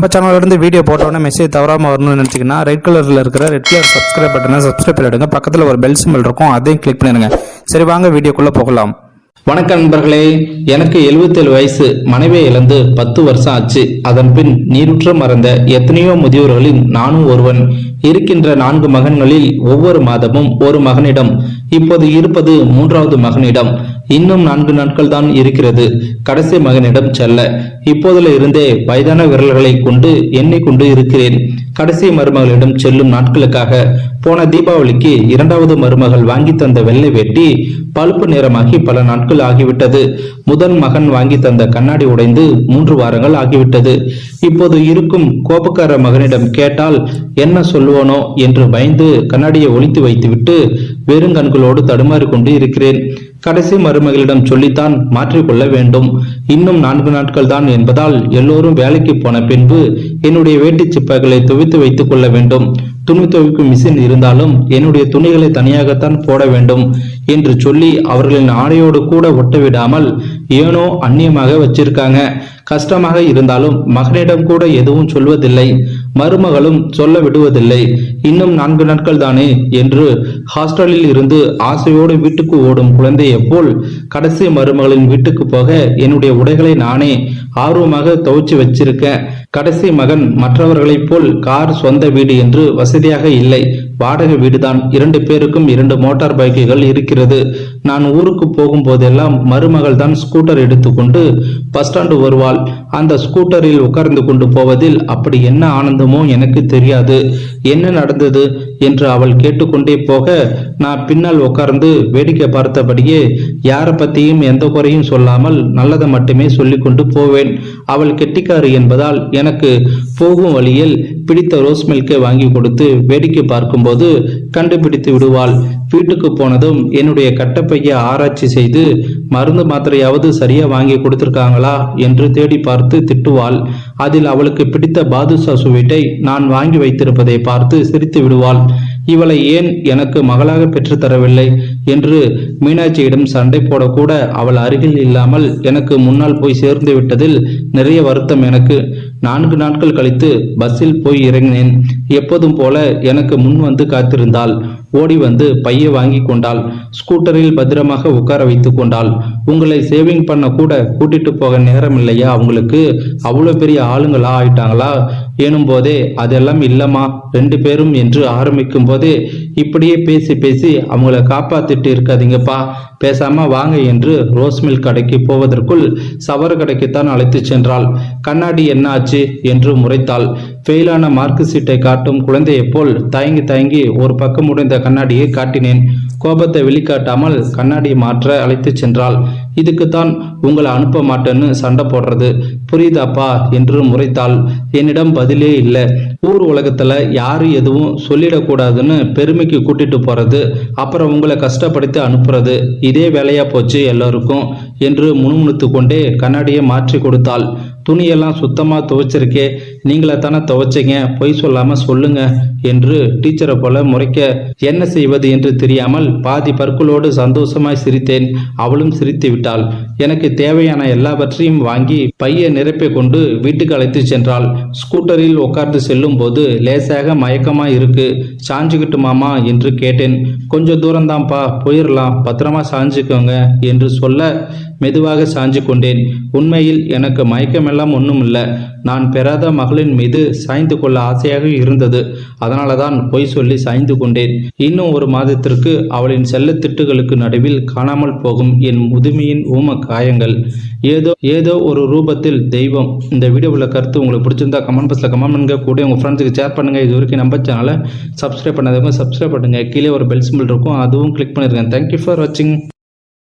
நம்ம சேனல்லேருந்து வீடியோ போட்டோன்னே மெசேஜ் தவறாமல் வரணும்னு நினச்சிங்கன்னா ரெட் கலரில் இருக்கிற ரெட் கலர் சப்ஸ்கிரைப் பட்டனை சப்ஸ்கிரைப் பண்ணிடுங்க. பக்கத்தில் ஒரு பெல் சிம்பிள் இருக்கும் அதையும் கிளிக் பண்ணிடுங்க. சரி வாங்க வீடியோக்குள்ளே போகலாம். வணக்கம் நண்பர்களே எனக்கு 77 வயசு மனைவியை இழந்து பத்து வருஷம் ஆச்சு. அதன் பின் நீருற்ற மறந்த எத்தனையோ முதியோர்களில் நானும் ஒருவன். இருக்கின்ற நான்கு மகன்களில் ஒவ்வொரு மாதமும் ஒரு மகனிடம். இப்போது இருப்பது மூன்றாவது மகனிடம். இன்னும் நான்கு நாட்கள் தான் இருக்கிறது. கடைசி மகனிடம் செல்ல இப்போதுல இருந்தே வயதான விரல்களை கொண்டு எண்ணிக்கொண்டு இருக்கிறேன். கடைசி மருமகளிடம் செல்லும் நாட்களுக்காக போன தீபாவளிக்கு இரண்டாவது மருமகள் வாங்கி தந்த வெள்ளை வேட்டி பழுப்பு நிறமாகி பல நாட்கள் ஆகிவிட்டது. முதல் மகன் வாங்கி தந்த கண்ணாடி உடைந்து மூன்று வாரங்கள் ஆகிவிட்டது. இப்போது இருக்கும் கோபக்கார மகனிடம் கேட்டால் என்ன சொல்லுவானோ என்று பயந்து கண்ணாடியை ஒழித்து வைத்துவிட்டு வெறுங்கண்களோடு தடுமாறி கொண்டு இருக்கிறேன். கடைசி மருமகளிடம் சொல்லித்தான் மாற்றிக்கொள்ள வேண்டும். இன்னும் நான்கு நாட்கள் தான் என்பதால் எல்லோரும் வேலைக்கு போன பின்பு என்னுடைய வேட்டி சிப்பைகளை துவைத்து வைத்துக் கொள்ள வேண்டும். துணி துவைக்கும் மிஷின் இருந்தாலும் என்னுடைய துணிகளை தனியாகத்தான் போட வேண்டும் என்று சொல்லி அவர்களின் ஆடையோடு கூட ஒட்ட விடாமல் ஏனோ அந்நியமாக வச்சிருக்காங்க. கஷ்டமாக இருந்தாலும் மகனிடம் கூட எதுவும் சொல்வதில்லை. மருமகளும் சொல்ல விடுவதில்லை. இன்னும் நான்கு நாட்கள் தானே என்று ஹாஸ்டலில் இருந்து ஆசையோடு வீட்டுக்கு ஓடும் குழந்தையைப் போல் கடைசி மருமகளின் வீட்டுக்கு போக என்னுடைய உடைகளை நானே ஆர்வமாக துவச்சி வச்சிருக்க கடைசி மகன் மற்றவர்களைப் போல் கார் சொந்த வீடு என்று வசதியாக இல்லை. வாடகை வீடுதான். இரண்டு பேருக்கும் இரண்டு மோட்டார் பைக்குகள் இருக்கிறது. நான் ஊருக்கு போகும் போதெல்லாம் மருமகள் தான் ஸ்கூட்டர் எடுத்துக்கொண்டு பஸ் ஸ்டாண்டு வருவாள். அந்த ஸ்கூட்டரில் உட்கார்ந்து கொண்டு போவதில் அப்படி என்ன ஆனந்தமோ எனக்கு தெரியாது. என்ன நடந்தது என்று அவள் கேட்டுக்கொண்டே போக நான் பின்னால் உட்கார்ந்து வேடிக்கை பார்த்தபடியே யாரை பத்தியும் எந்த குறையும் சொல்லாமல் நல்லதை மட்டுமே சொல்லிக் கொண்டு போவேன். அவள் கெட்டிக்காரி என்பதால் எனக்கு போகும் வழியில் பிடித்த ரோஸ் மில்கை வாங்கி கொடுத்து வேடிக்கை பார்க்கும்போது கண்டுபிடித்து விடுவாள். வீட்டுக்கு போனதும் என்னுடைய கட்டப்பையை ஆராய்ச்சி செய்து மருந்து மாத்திரையாவது சரியா வாங்கி கொடுத்துருக்காங்களா என்று தேடி பார்த்து திட்டுவாள். அதில் அவளுக்கு பிடித்த பாதுஷா சுவீட்டை நான் வாங்கி வைத்திருப்பதை பார்த்து சிரித்து விடுவாள். இவளை ஏன் எனக்கு மகளாக பெற்றுத்தரவில்லை என்று மீனாட்சியிடம் சண்டை போடக்கூட அவள் அருகில் இல்லாமல் எனக்கு முன்னால் போய் சேர்ந்து விட்டதில் நிறைய வருத்தம் எனக்கு. நான்கு நாட்கள் கழித்து பஸ்ஸில் போய் இறங்கினேன். எப்போதும் போல எனக்கு முன் வந்து காத்திருந்தாள். ஓடி வந்து பைய வாங்கி கொண்டாள். ஸ்கூட்டரில் பத்திரமாக உட்கார வைத்து கொண்டாள். உங்களை சேவிங் பண்ண கூட கூட்டிட்டு போக நேரம் இல்லையா அவங்களுக்கு அவ்வளோ பெரிய ஆளுங்களா? ஆயிட்டாங்களா? எனும் போதே அதெல்லாம் இல்லம்மா ரெண்டு பேரும் என்று ஆரம்பிக்கும் போதே இப்படியே பேசி பேசி அவங்கள காப்பாத்திட்டு இருக்காதீங்கப்பா. பேசாம வாங்க என்று ரோஸ் மில்க் கடைக்கு போவதற்குள் சவர கடைக்குத்தான் அழைத்து சென்றாள். கண்ணாடி என்ன ஆச்சு என்று முறைத்தாள். ஃபெயிலான மார்க் சீட்டை காட்டும் குழந்தையைப் போல் தயங்கி தயங்கி ஒரு பக்கம் உடைந்த கண்ணாடியை காட்டினேன். கோபத்தை வெளிக்காட்டாமல் கண்ணாடியை மாற்ற அழைத்து சென்றாள். இதுக்குத்தான் உங்களை அனுப்ப மாட்டேன்னு சண்டை போடுறது. புரியுதாப்பா? என்று முறைத்தாள். என்னிடம் பதிலே இல்லை. ஊர் உலகத்துல யாரு எதுவும் சொல்லிடக்கூடாதுன்னு பெருமைக்கு கூட்டிட்டு போறது அப்புறம் உங்களை கஷ்டப்படுத்தி அனுப்புறது. இதே வேலையா போச்சு எல்லாருக்கும் என்று முணுமுணுத்து கொண்டே கண்ணாடியை மாற்றி கொடுத்தாள். துணியெல்லாம் சுத்தமா துவைச்சிருக்கே. நீங்களா தானே துவைச்சிங்க? பொய் சொல்லாம சொல்லுங்க என்று டீச்சரை போல முறைக்க என்ன செய்வது என்று தெரியாமல் பாதி பற்களோடு சந்தோஷமாய் சிரித்தேன். அவளும் சிரித்து விட்டாள். எனக்கு தேவையான எல்லாவற்றையும் வாங்கி பைய நிரப்பிக் கொண்டு வீட்டுக்கு அழைத்து சென்றாள். ஸ்கூட்டரில் உட்கார்ந்து செல்லும் போது லேசாக மயக்கமா இருக்கு. சாஞ்சுக்கிட்டு மாமா என்று கேட்டேன். கொஞ்சம் தூரம்தான்ப்பா போயிடலாம் பத்திரமா சாஞ்சுக்கோங்க என்று சொல்ல மெதுவாக சாஞ்சு கொண்டேன். உண்மையில் எனக்கு மயக்கமெல்லாம் ஒன்றும் இல்லை நான் பெறாத மகளின் மீது சாய்ந்து கொள்ள ஆசையாக இருந்தது. அதனால தான் பொய் சொல்லி சாய்ந்து கொண்டேன். இன்னும் ஒரு மாதத்திற்கு அவளின் செல்லத்திட்டுகளுக்கு நடுவில் காணாமல் போகும் என் முதுமையின் ஊம காயங்கள். ஏதோ ஏதோ ஒரு ரூபத்தில் தெய்வம். இந்த வீடியோவில் கருத்து உங்களுக்கு பிடிச்சிருந்தா கமெண்ட் பாக்ஸில் கமெண்ட் பண்ணுங்க. கூட உங்கள் ஃப்ரெண்ட்ஸுக்கு ஷேர் பண்ணுங்கள் இது வரைக்கும் நம்ம சேனலை சப்ஸ்கிரைப் பண்ணாதவங்க சப்ஸ்கிரைப் பண்ணுங்கள் கீழே ஒரு பெல் சிம்பிள் இருக்கும். அதுவும் கிளிக் பண்ணியிருக்கேன் தேங்க்யூ ஃபார் வாட்சிங்